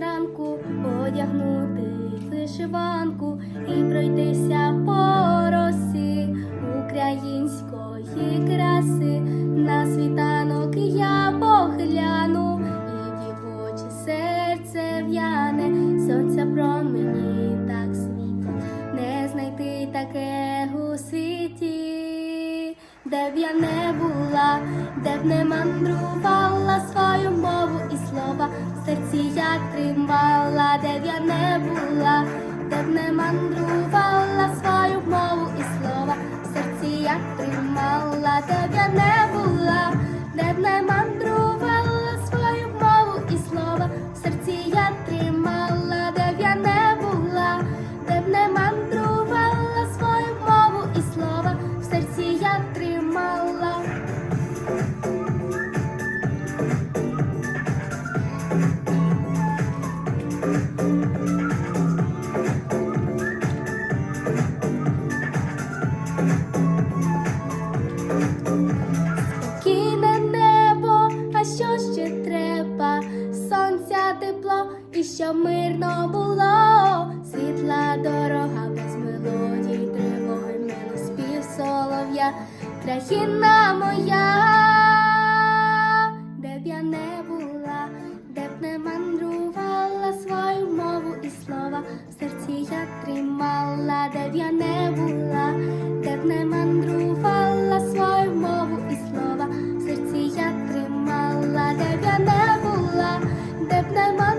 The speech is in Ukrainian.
зранку, одягнути вишиванку і пройтися по росі української краси. На світанок я погляну, і дівоче серце в'яне, сонця промені так світять, не знайти такого у світі, де б я не була, де б не мандрувала тримала, де б я не була, де б не мандрувала мирно було, світла дорога без мелодій, тривоги мене спів солов'я, країна моя, де б я не була, де б не мандрувала свою мову і слова, в серці я тримала, де б я не була, де б не мандрувала свою мову і слова, в серці я тримала, де б я не була, де б не мандрувала